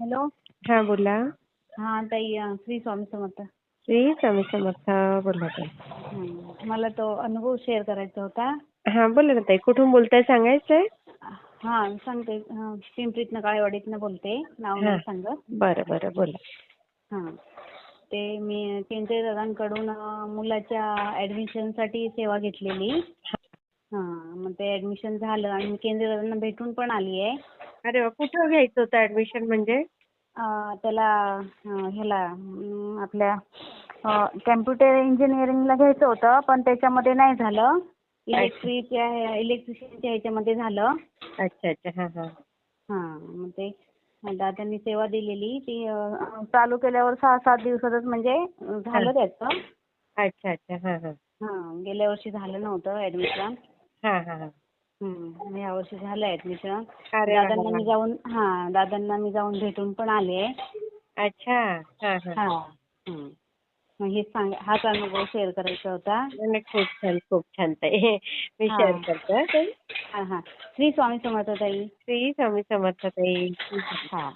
Hello. हा बोला. हा ताई श्री स्वामी समर्थ. श्री स्वामी समर्थ बोला ताई. मला तो अनुभव शेअर करायचा होता. हा बोला ना ताई कुठून बोलताय सांगायचंय? हा सांगते पिंपरीतनं काळेवाडीतनं बोलते नाव. नाही सांगत. बरं बरं बोला. हा ते मी केंद्रे दादांकडून मुलाच्या ऍडमिशनसाठी सेवा घेतलेली. हा. मग ते ऍडमिशन झालं आणि मी केंद्रे दादांना भेटून पण आली आहे अरे वा कुठं घ्यायचं होतं ऍडमिशन म्हणजे? अं, त्याला अं, ह्याला अं, आपल्या कॅम्प्युटर इंजिनिअरिंगला घ्यायचं होतं पण त्याच्यामध्ये नाही झालं. इलेक्ट्रिकच्या इलेक्ट्रिशियनच्या ह्याच्यामध्ये झालं. अच्छा अच्छा. हा हा. हा मग ते दादांनी सेवा दिलेली. ती अं, चालू केल्यावर सहा सात दिवसातच म्हणजे अं, झालं त्याचं. अच्छा अच्छा. हा हा. हा गेल्या वर्षी झालं नव्हतं ऍडमिशन हा हा हा. या वर्षी झालं ऍडमिशन अरे वा, दादांना वा. मी जाऊन हा दादांना मी जाऊन भेटून पण आले. अच्छा हा हा. हा हं. मग हे सांग हाच अनुभव शेअर करायचा होता. नाही, खूप छान खूप छान ताई. मी हा. शेअर करते हा ताई. हा हा. श्री स्वामी समर्थ ताई. श्री स्वामी समर्थ ताई. हा.